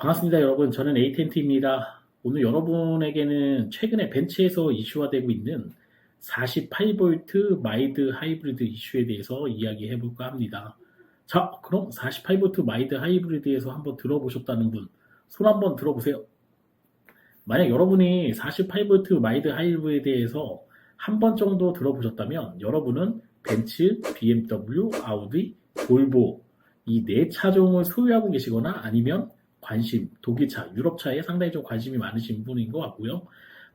반갑습니다, 여러분. 저는 에이텐트입니다. 오늘 여러분에게는 최근에 벤츠에서 이슈화되고 있는 48V 마이드 하이브리드 이슈에 대해서 이야기해 볼까 합니다. 자, 그럼 48V 마이드 하이브리드에서 한번 들어보셨다는 분, 손 한번 들어보세요. 만약 여러분이 48V 마이드 하이브리드에서 한 번 정도 들어보셨다면 여러분은 벤츠, BMW, 아우디, 볼보 이 네 차종을 소유하고 계시거나 아니면 관심, 독일차, 유럽차에 상당히 좀 관심이 많으신 분인 것 같고요.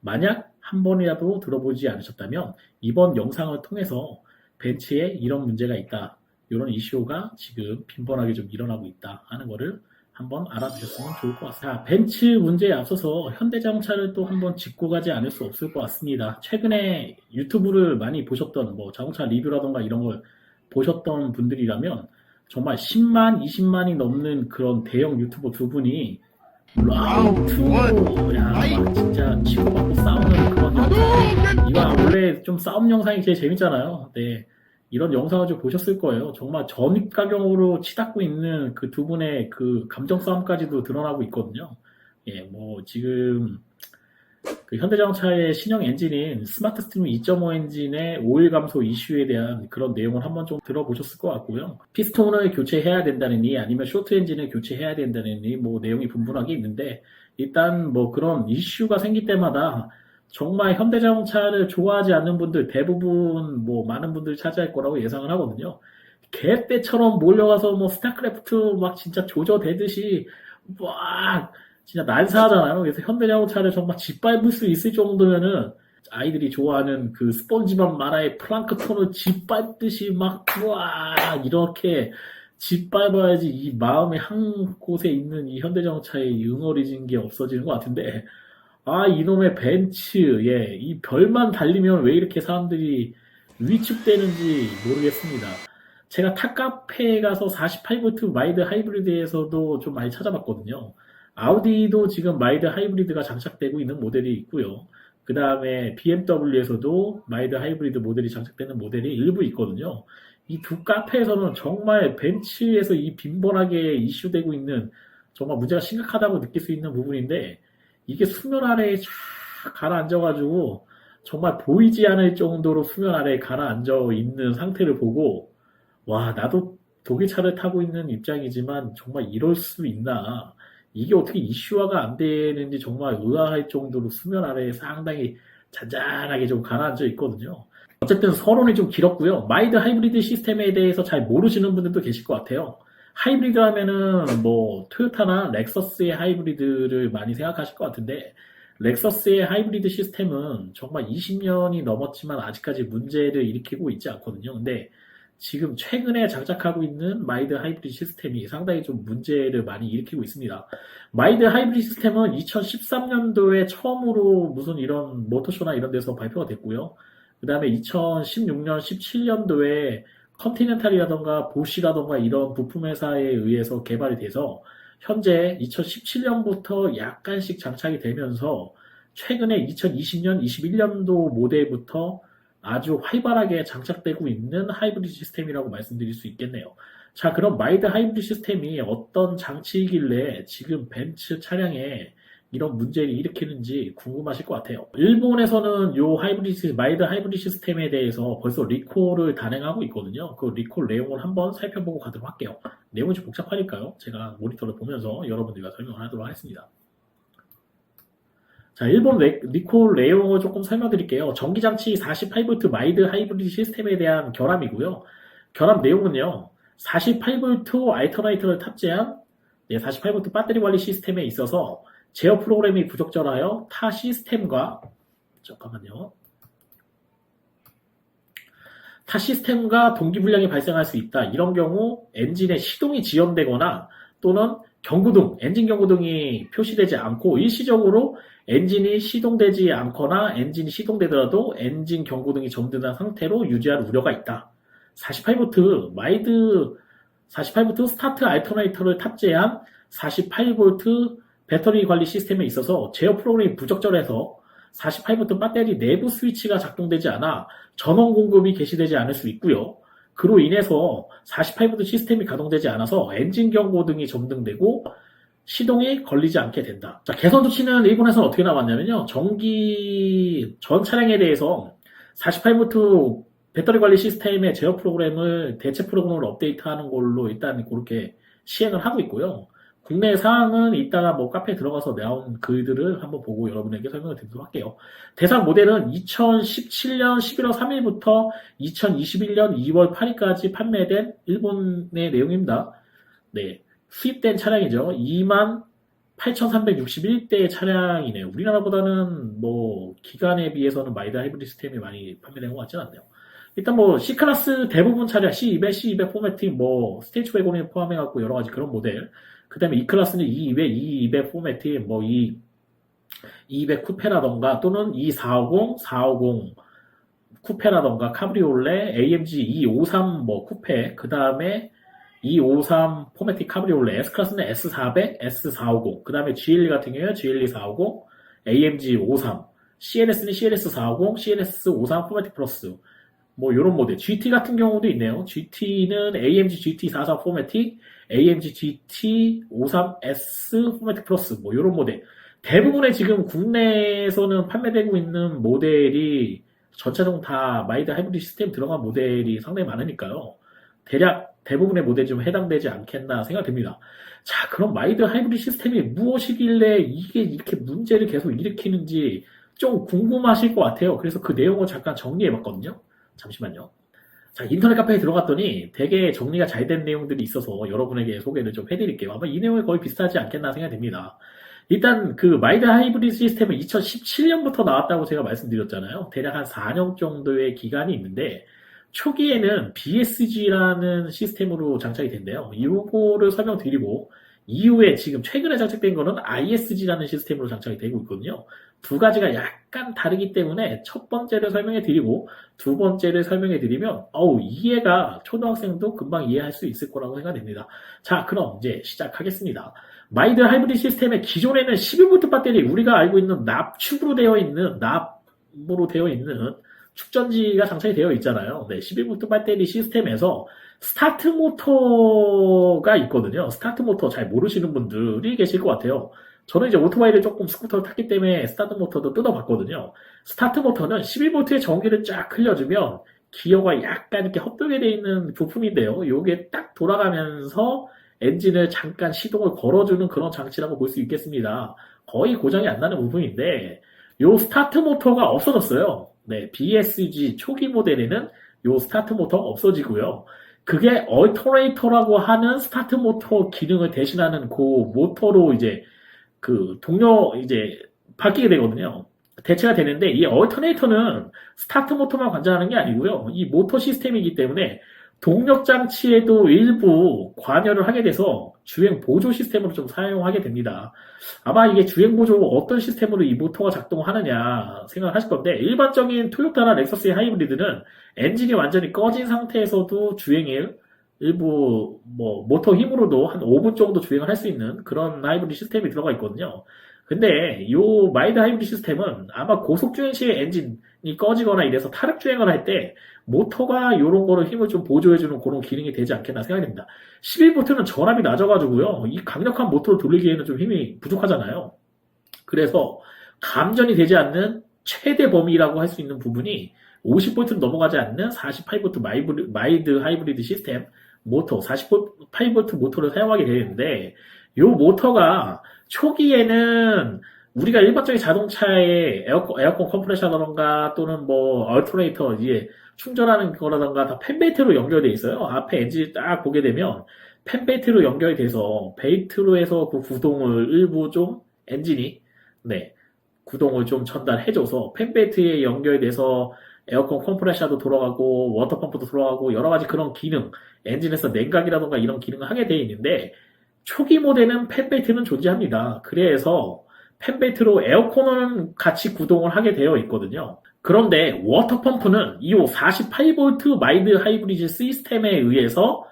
만약 한 번이라도 들어보지 않으셨다면 이번 영상을 통해서 벤츠에 이런 문제가 있다. 이런 이슈가 지금 빈번하게 좀 일어나고 있다 하는 거를 한번 알아두셨으면 좋을 것 같습니다. 자, 벤츠 문제에 앞서서 현대자동차를 또 한번 짚고 가지 않을 수 없을 것 같습니다. 최근에 유튜브를 많이 보셨던 뭐 자동차 리뷰라던가 이런 걸 보셨던 분들이라면 정말 10만, 20만이 넘는 그런 대형 유튜버 두 분이 라운드 야, 막 진짜 치고받고 싸우는 그런 영상. 이거 원래 좀 싸움 영상이 제일 재밌잖아요. 네. 이런 영상을 좀 보셨을 거예요. 정말 전입가경으로 치닫고 있는 그 두 분의 그 감정 싸움까지도 드러나고 있거든요. 예, 뭐 지금 그 현대자동차의 신형 엔진인 스마트 스트림 2.5 엔진의 오일 감소 이슈에 대한 그런 내용을 한번 좀 들어보셨을 것 같고요. 피스톤을 교체해야 된다느니 아니면 쇼트 엔진을 교체해야 된다느니 뭐 내용이 분분하게 있는데 일단 뭐 그런 이슈가 생길 때마다 정말 현대자동차를 좋아하지 않는 분들 대부분 뭐 많은 분들이 차지할 거라고 예상을 하거든요. 개떼처럼 몰려가서 뭐 스타크래프트 막 진짜 조져대듯이 막 진짜 난사하잖아요. 그래서 현대자동차를 정말 짓밟을 수 있을 정도면은 아이들이 좋아하는 그 스펀지밥 만화의 플랑크톤을 짓밟듯이 막 우와 이렇게 짓밟아야지 이 마음의 한 곳에 있는 이 현대자동차의 응어리진 게 없어지는 것 같은데 아 이놈의 벤츠 예 이 별만 달리면 왜 이렇게 사람들이 위축되는지 모르겠습니다. 제가 탑카페에 가서 48V 마이드 하이브리드에서도 좀 많이 찾아봤거든요. 아우디도 지금 마이드 하이브리드가 장착되고 있는 모델이 있고요. 그 다음에 BMW에서도 마이드 하이브리드 모델이 장착되는 모델이 일부 있거든요. 이 두 카페에서는 정말 벤츠에서 이 빈번하게 이슈되고 있는 정말 문제가 심각하다고 느낄 수 있는 부분인데 이게 수면 아래에 쫙 가라앉아가지고 정말 보이지 않을 정도로 수면 아래에 가라앉아 있는 상태를 보고 와 나도 독일차를 타고 있는 입장이지만 정말 이럴 수 있나 이게 어떻게 이슈화가 안 되는지 정말 의아할 정도로 수면 아래에 상당히 잔잔하게 좀 가라앉아 있거든요. 어쨌든 서론이 좀 길었고요. 마이드 하이브리드 시스템에 대해서 잘 모르시는 분들도 계실 것 같아요. 하이브리드 하면은 뭐 토요타나 렉서스의 하이브리드를 많이 생각하실 것 같은데 렉서스의 하이브리드 시스템은 정말 20년이 넘었지만 아직까지 문제를 일으키고 있지 않거든요. 근데 지금 최근에 장착하고 있는 마이드 하이브리드 시스템이 상당히 좀 문제를 많이 일으키고 있습니다. 마이드 하이브리드 시스템은 2013년도에 처음으로 무슨 이런 모터쇼나 이런 데서 발표가 됐고요. 그 다음에 2016년, 17년도에 컨티넨탈이라던가 보시라던가 이런 부품 회사에 의해서 개발이 돼서 현재 2017년부터 약간씩 장착이 되면서 최근에 2020년, 21년도 모델부터 아주 활발하게 장착되고 있는 하이브리드 시스템이라고 말씀드릴 수 있겠네요. 자, 그럼 마이드 하이브리드 시스템이 어떤 장치이길래 지금 벤츠 차량에 이런 문제를 일으키는지 궁금하실 것 같아요. 일본에서는 요 하이브리드, 마이드 하이브리드 시스템에 대해서 벌써 리콜을 단행하고 있거든요. 그 리콜 내용을 한번 살펴보고 가도록 할게요. 내용이 좀 복잡하니까요. 제가 모니터를 보면서 여러분들과 설명을 하도록 하겠습니다. 자, 일본 레, 리콜 내용을 조금 설명드릴게요. 전기장치 48V 마이드 하이브리드 시스템에 대한 결함이고요. 결함 내용은요. 48V 알터나이터를 탑재한 48V 배터리 관리 시스템에 있어서 제어 프로그램이 부적절하여 타 시스템과 잠깐만요. 타 시스템과 동기불량이 발생할 수 있다. 이런 경우 엔진의 시동이 지연되거나 또는 경고등, 엔진 경고등이 표시되지 않고 일시적으로 엔진이 시동되지 않거나 엔진이 시동되더라도 엔진 경고등이 점등한 상태로 유지할 우려가 있다. 48V 마이드 48V 스타트 알터네이터를 탑재한 48V 배터리 관리 시스템에 있어서 제어 프로그램이 부적절해서 48V 배터리 내부 스위치가 작동되지 않아 전원 공급이 개시되지 않을 수 있고요. 그로 인해서 48V 시스템이 가동되지 않아서 엔진 경고등이 점등되고 시동이 걸리지 않게 된다. 자, 개선 조치는 일본에서는 어떻게 나왔냐면요. 전기, 전 차량에 대해서 48V 배터리 관리 시스템의 제어 프로그램을 대체 프로그램으로 업데이트하는 걸로 일단 그렇게 시행을 하고 있고요. 국내 사항은 이따가 뭐 카페에 들어가서 나온 글들을 한번 보고 여러분에게 설명을 드리도록 할게요. 대상 모델은 2017년 11월 3일부터 2021년 2월 8일까지 판매된 일본의 내용입니다. 네. 수입된 차량이죠. 2만 8,361대의 차량이네요. 우리나라보다는 뭐 기간에 비해서는 마이드 하이브리드 시스템이 많이 판매된 것 같지는 않네요. 일단 뭐 C클래스 대부분 차량 C200, C200 포매팅, 뭐 스테이지 웨곤에 포함해갖고 여러 가지 그런 모델. 그 다음에 E클래스는 E200, E200 포매팅, 뭐 E, 200 쿠페라던가 또는 E450, 450 쿠페라던가 카브리올레, AMG E53 뭐 쿠페, 그 다음에 E53 포매틱 카브리올레, S클래스는 S400, S450, 그 다음에 GL 같은 경우에 GL 450, AMG 53, CLS는 CLS 450, CLS 53 포매틱 플러스, 뭐 이런 모델. GT 같은 경우도 있네요. GT는 AMG GT 44 포매틱, AMG GT 53S 포매틱 플러스, 뭐 이런 모델. 대부분의 지금 국내에서는 판매되고 있는 모델이 전체적으로 다 마이드 하이브리드 시스템 들어간 모델이 상당히 많으니까요. 대략 대부분의 모델이 좀 해당되지 않겠나 생각됩니다. 자, 그럼 마이드 하이브리드 시스템이 무엇이길래 이게 이렇게 문제를 계속 일으키는지 좀 궁금하실 것 같아요. 그래서 그 내용을 잠깐 정리해 봤거든요. 잠시만요. 자, 인터넷 카페에 들어갔더니 되게 정리가 잘 된 내용들이 있어서 여러분에게 소개를 좀 해드릴게요. 아마 이 내용이 거의 비슷하지 않겠나 생각이 됩니다. 일단 그 마이드 하이브리드 시스템은 2017년부터 나왔다고 제가 말씀드렸잖아요. 대략 한 4년 정도의 기간이 있는데 초기에는 BSG라는 시스템으로 장착이 된대요. 이거를 설명드리고 이후에 지금 최근에 장착된 거는 ISG라는 시스템으로 장착이 되고 있거든요. 두 가지가 약간 다르기 때문에 첫 번째를 설명해 드리고 두 번째를 설명해 드리면 어우 이해가 초등학생도 금방 이해할 수 있을 거라고 생각됩니다. 자 그럼 이제 시작하겠습니다. 마이드 하이브리드 시스템의 기존에는 12V 배터리 우리가 알고 있는 납축으로 되어 있는 납으로 되어 있는 축전지가 장착이 되어 있잖아요. 네, 12V 배터리 시스템에서 스타트 모터가 있거든요. 스타트 모터 잘 모르시는 분들이 계실 것 같아요. 저는 이제 오토바이를 조금 스쿠터를 탔기 때문에 스타트 모터도 뜯어봤거든요. 스타트 모터는 11V의 전기를 쫙 흘려주면 기어가 약간 이렇게 헛돌게 되어 있는 부품인데요. 이게 딱 돌아가면서 엔진을 잠깐 시동을 걸어주는 그런 장치라고 볼 수 있겠습니다. 거의 고장이 안 나는 부분인데, 요 스타트 모터가 없어졌어요. 네, BSG 초기 모델에는 요 스타트 모터가 없어지고요. 그게 얼터레이터라고 하는 스타트 모터 기능을 대신하는 그 모터로 이제 그 동료 이제 바뀌게 되거든요. 대체가 되는데 이 얼터네이터는 스타트 모터만 관장하는 게 아니고요. 이 모터 시스템이기 때문에 동력 장치에도 일부 관여를 하게 돼서 주행 보조 시스템으로 좀 사용하게 됩니다. 아마 이게 주행 보조 어떤 시스템으로 이 모터가 작동하느냐 생각을 하실 건데 일반적인 토요타나 렉서스의 하이브리드는 엔진이 완전히 꺼진 상태에서도 주행을 일부 뭐 모터 힘으로도 한 5분 정도 주행을 할 수 있는 그런 하이브리드 시스템이 들어가 있거든요. 근데 요 마이드 하이브리드 시스템은 아마 고속 주행 시에 엔진 이 꺼지거나 이래서 타력 주행을 할 때 모터가 요런 거를 힘을 좀 보조해주는 그런 기능이 되지 않겠나 생각됩니다. 11V는 전압이 낮아가지고요. 이 강력한 모터를 돌리기에는 좀 힘이 부족하잖아요. 그래서 감전이 되지 않는 최대 범위라고 할 수 있는 부분이 50V는 넘어가지 않는 48V 마이브리, 마이드 하이브리드 시스템 모터, 48V 모터를 사용하게 되는데, 요 모터가 초기에는 우리가 일반적인 자동차의 에어컨, 에어컨 컴프레셔라던가 또는 뭐 얼터레이터 이제 충전하는 거라던가 다 펜베이트로 연결되어 있어요. 앞에 엔진을 딱 보게 되면 펜베이트로 연결이 돼서 베이트로 해서 그 구동을 일부 좀 엔진이 네 구동을 좀 전달해줘서 펜베이트에 연결돼서 에어컨 컴프레셔도 돌아가고 워터펌프도 돌아가고 여러 가지 그런 기능 엔진에서 냉각이라던가 이런 기능을 하게 되어 있는데 초기 모델은 펜베이트는 존재합니다. 그래서 펜베이트로 에어컨은 같이 구동을 하게 되어 있거든요. 그런데 워터펌프는 이 48V 마이드 하이브리드 시스템에 의해서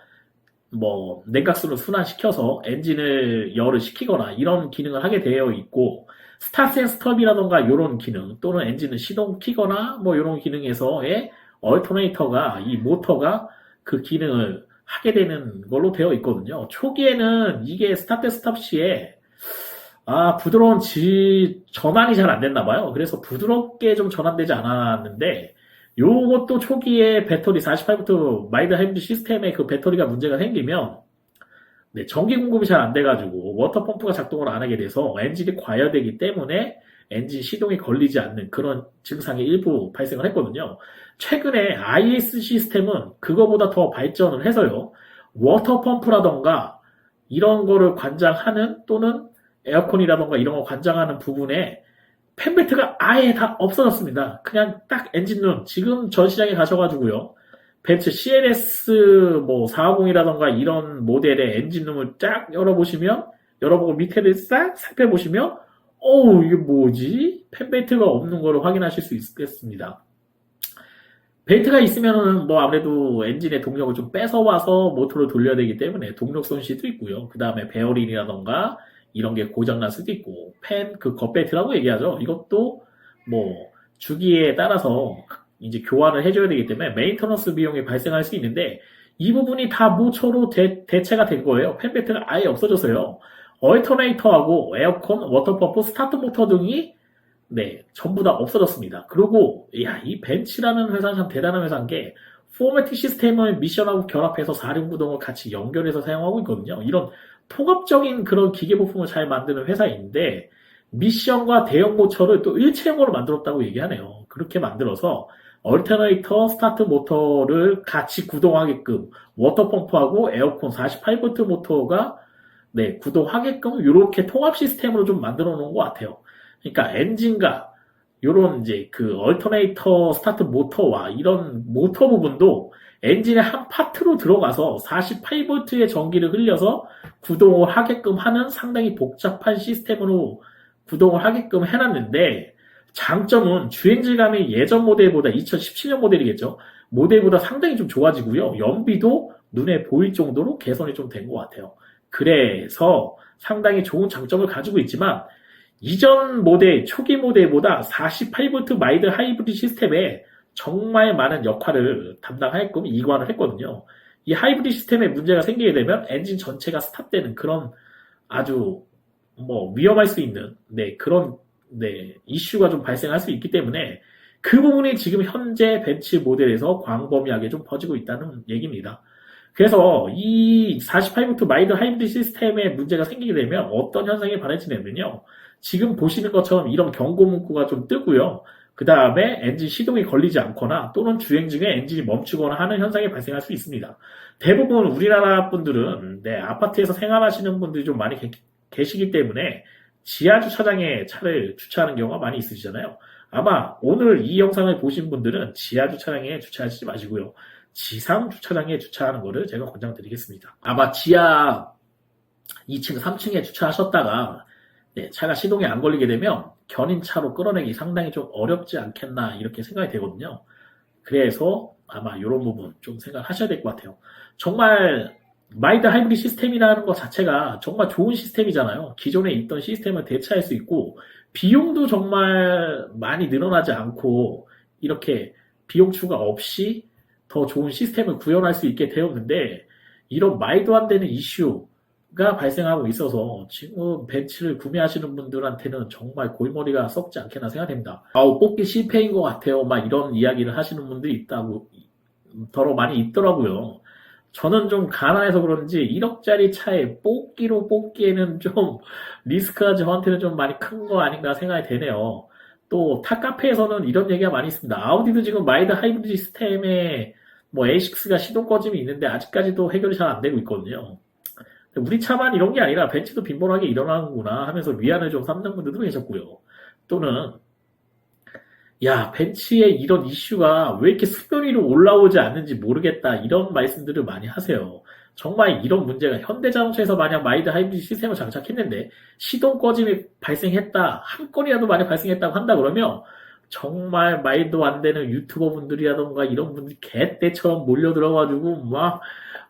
뭐 냉각수를 순환시켜서 엔진을 열을 식히거나 이런 기능을 하게 되어 있고 스타트 앤 스톱이라던가 이런 기능 또는 엔진을 시동 키거나 뭐 이런 기능에서의 얼터네이터가 이 모터가 그 기능을 하게 되는 걸로 되어 있거든요. 초기에는 이게 스타트 스톱 시에 아, 부드러운 지, 전환이 잘 안 됐나 봐요. 그래서 부드럽게 좀 전환되지 않았는데, 요것도 초기에 배터리 48V 마이드 하이브리드 시스템에 그 배터리가 문제가 생기면, 네, 전기 공급이 잘 안 돼가지고, 워터 펌프가 작동을 안 하게 돼서 엔진이 과열되기 때문에 엔진 시동이 걸리지 않는 그런 증상이 일부 발생을 했거든요. 최근에 IS 시스템은 그거보다 더 발전을 해서요, 워터 펌프라던가 이런 거를 관장하는 또는 에어컨이라던가 이런 거 관장하는 부분에 팬벨트가 아예 다 없어졌습니다. 그냥 딱 엔진룸 지금 전 시장에 가셔가지고요. 벤츠 CLS 뭐 450이라던가 이런 모델의 엔진룸을 쫙 열어보시면 열어보고 밑에를 싹 살펴보시면 어우 이게 뭐지? 팬벨트가 없는 거를 확인하실 수 있겠습니다. 벨트가 있으면은 뭐 아무래도 엔진의 동력을 좀 뺏어와서 모터를 돌려야 되기 때문에 동력 손실도 있고요. 그 다음에 베어링이라던가 이런 게 고장날 수도 있고 팬그 겉벨트라고 얘기하죠. 이것도 뭐 주기에 따라서 이제 교환을 해줘야 되기 때문에 메인터너스 비용이 발생할 수 있는데 이 부분이 다 모처로 대, 대체가 된 거예요. 팬벨트가 아예 없어져서요. 얼터네이터하고 에어컨, 워터펌프, 스타트 모터 등이 네 전부 다 없어졌습니다. 그리고 야, 이 벤츠라는 회사는 참 대단한 회사인 게 포매틱 시스템을 미션하고 결합해서 사륜구동을 같이 연결해서 사용하고 있거든요. 이런 통합적인 그런 기계 부품을 잘 만드는 회사인데 미션과 대형 모처를 또 일체형으로 만들었다고 얘기하네요. 그렇게 만들어서 얼터네이터, 스타트 모터를 같이 구동하게끔 워터펌프하고 에어컨 48V 모터가 네, 구동하게끔 이렇게 통합 시스템으로 좀 만들어 놓은 것 같아요. 그러니까 엔진과 요런 이제 그 얼터네이터 스타트 모터와 이런 모터 부분도 엔진의 한 파트로 들어가서 48V의 전기를 흘려서 구동을 하게끔 하는 상당히 복잡한 시스템으로 구동을 하게끔 해놨는데 장점은 주행 질감이 예전 모델보다 2017년 모델이겠죠. 모델보다 상당히 좀 좋아지고요. 연비도 눈에 보일 정도로 개선이 좀 된 것 같아요. 그래서 상당히 좋은 장점을 가지고 있지만 이전 모델, 초기 모델보다 48V 마이드 하이브리드 시스템에 정말 많은 역할을 담당하게끔 이관을 했거든요. 이 하이브리드 시스템에 문제가 생기게 되면 엔진 전체가 스탑되는 그런 아주 뭐 위험할 수 있는 네 그런 네 이슈가 좀 발생할 수 있기 때문에 그 부분이 지금 현재 벤츠 모델에서 광범위하게 좀 퍼지고 있다는 얘기입니다. 그래서 이 48V 마이드 하이브리드 시스템에 문제가 생기게 되면 어떤 현상이 발생되냐면요. 지금 보시는 것처럼 이런 경고 문구가 좀 뜨고요. 그 다음에 엔진 시동이 걸리지 않거나 또는 주행 중에 엔진이 멈추거나 하는 현상이 발생할 수 있습니다. 대부분 우리나라 분들은 네, 아파트에서 생활하시는 분들이 좀 많이 계, 시기 때문에 지하 주차장에 차를 주차하는 경우가 많이 있으시잖아요. 아마 오늘 이 영상을 보신 분들은 지하 주차장에 주차하시지 마시고요. 지상 주차장에 주차하는 것을 제가 권장드리겠습니다. 아마 지하 2층, 3층에 주차하셨다가 네, 차가 시동이 안 걸리게 되면 견인 차로 끌어내기 상당히 좀 어렵지 않겠나 이렇게 생각이 되거든요. 그래서 아마 이런 부분 좀 생각하셔야 될 것 같아요. 정말 마이드 하이브리드 시스템이라는 것 자체가 정말 좋은 시스템이잖아요. 기존에 있던 시스템을 대체할 수 있고 비용도 정말 많이 늘어나지 않고 이렇게 비용 추가 없이 더 좋은 시스템을 구현할 수 있게 되었는데 이런 말도 안 되는 이슈가 발생하고 있어서 지금 벤츠를 구매하시는 분들한테는 정말 골머리가 썩지 않게나 생각됩니다. 아우 뽑기 실패인 것 같아요. 막 이런 이야기를 하시는 분들이 있다고 더러 많이 있더라고요. 저는 좀 가난해서 그런지 1억짜리 차에 뽑기로 뽑기에는 좀 리스크가 저한테는 좀 많이 큰 거 아닌가 생각이 되네요. 또 탑카페에서는 이런 얘기가 많이 있습니다. 아우디도 지금 마이드 하이브리드 시스템에 뭐 A6가 시동 꺼짐이 있는데 아직까지도 해결이 잘 안 되고 있거든요. 우리 차만 이런 게 아니라 벤츠도 빈번하게 일어나는구나 하면서 위안을 좀 삼는 분들도 계셨고요. 또는 야 벤츠의 이런 이슈가 왜 이렇게 수면 위로 올라오지 않는지 모르겠다 이런 말씀들을 많이 하세요. 정말 이런 문제가 현대자동차에서 만약 마이드 하이브리드 시스템을 장착했는데 시동 꺼짐이 발생했다 한 건이라도 많이 발생했다고 한다 그러면 정말 말도 안 되는 유튜버 분들이라던가 이런 분들이 개떼처럼 몰려들어가지고 막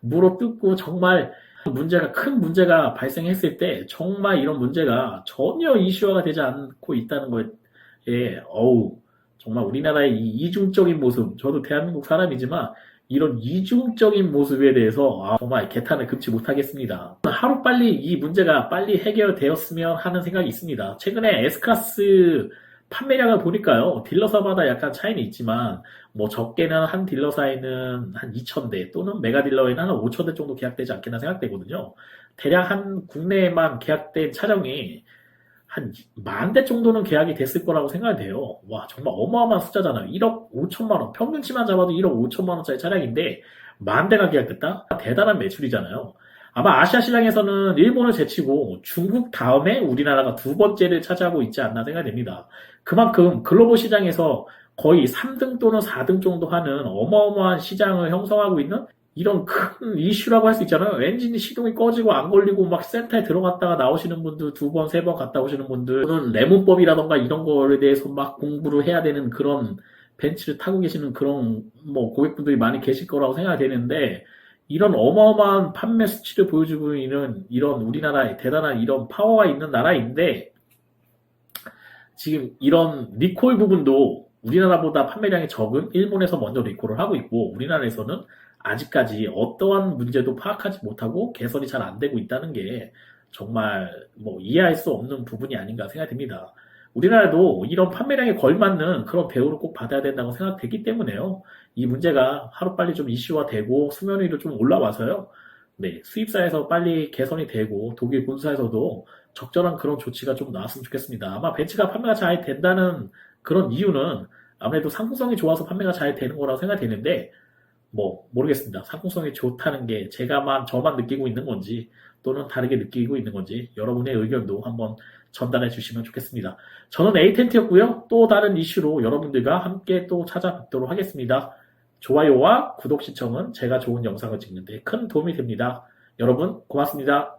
물어 뜯고 정말 문제가 큰 문제가 발생했을 때 정말 이런 문제가 전혀 이슈화가 되지 않고 있다는 거에 어우 정말 우리나라의 이 이중적인 모습 저도 대한민국 사람이지만 이런 이중적인 모습에 대해서 아, 정말 개탄을 금치 못하겠습니다. 하루 빨리 이 문제가 빨리 해결되었으면 하는 생각이 있습니다. 최근에 S클래스 판매량을 보니까요. 딜러사마다 약간 차이는 있지만 뭐 적게는 한 딜러사에는 한 2,000대 또는 메가딜러에는 한 5,000대 정도 계약되지 않겠나 생각되거든요. 대략 한 국내에만 계약된 차량이 한 만 대 정도는 계약이 됐을 거라고 생각이 돼요. 와, 정말 어마어마한 숫자잖아요. 1억 5천만 원. 평균치만 잡아도 1억 5천만 원짜리 차량인데 만 대가 계약됐다? 대단한 매출이잖아요. 아마 아시아 시장에서는 일본을 제치고 중국 다음에 우리나라가 두 번째를 차지하고 있지 않나 생각됩니다. 그만큼 글로벌 시장에서 거의 3등 또는 4등 정도 하는 어마어마한 시장을 형성하고 있는 이런 큰 이슈라고 할 수 있잖아요. 엔진이 시동이 꺼지고 안 걸리고 막 센터에 들어갔다가 나오시는 분들 두 번, 세 번 갔다 오시는 분들 또는 레몬법이라던가 이런 거에 대해서 막 공부를 해야 되는 그런 벤츠를 타고 계시는 그런 뭐 고객분들이 많이 계실 거라고 생각이 되는데 이런 어마어마한 판매 수치를 보여주고 있는 이런 우리나라의 대단한 이런 파워가 있는 나라인데 지금 이런 리콜 부분도 우리나라보다 판매량이 적은 일본에서 먼저 리콜을 하고 있고 우리나라에서는 아직까지 어떠한 문제도 파악하지 못하고 개선이 잘 안 되고 있다는 게 정말 뭐 이해할 수 없는 부분이 아닌가 생각됩니다. 우리나라도 이런 판매량에 걸맞는 그런 배우를 꼭 받아야 된다고 생각되기 때문에요. 이 문제가 하루빨리 좀 이슈화되고 수면 위로 좀 올라와서요. 네, 수입사에서 빨리 개선이 되고 독일 본사에서도 적절한 그런 조치가 좀 나왔으면 좋겠습니다. 아마 벤츠가 판매가 잘 된다는 그런 이유는 아무래도 상품성이 좋아서 판매가 잘 되는 거라고 생각되는데 뭐 모르겠습니다. 상품성이 좋다는 게 제가만 저만 느끼고 있는 건지 또는 다르게 느끼고 있는 건지 여러분의 의견도 한번 전달해 주시면 좋겠습니다. 저는 에이텐트였고요. 또 다른 이슈로 여러분들과 함께 또 찾아뵙도록 하겠습니다. 좋아요와 구독 신청은 제가 좋은 영상을 찍는 데 큰 도움이 됩니다. 여러분 고맙습니다.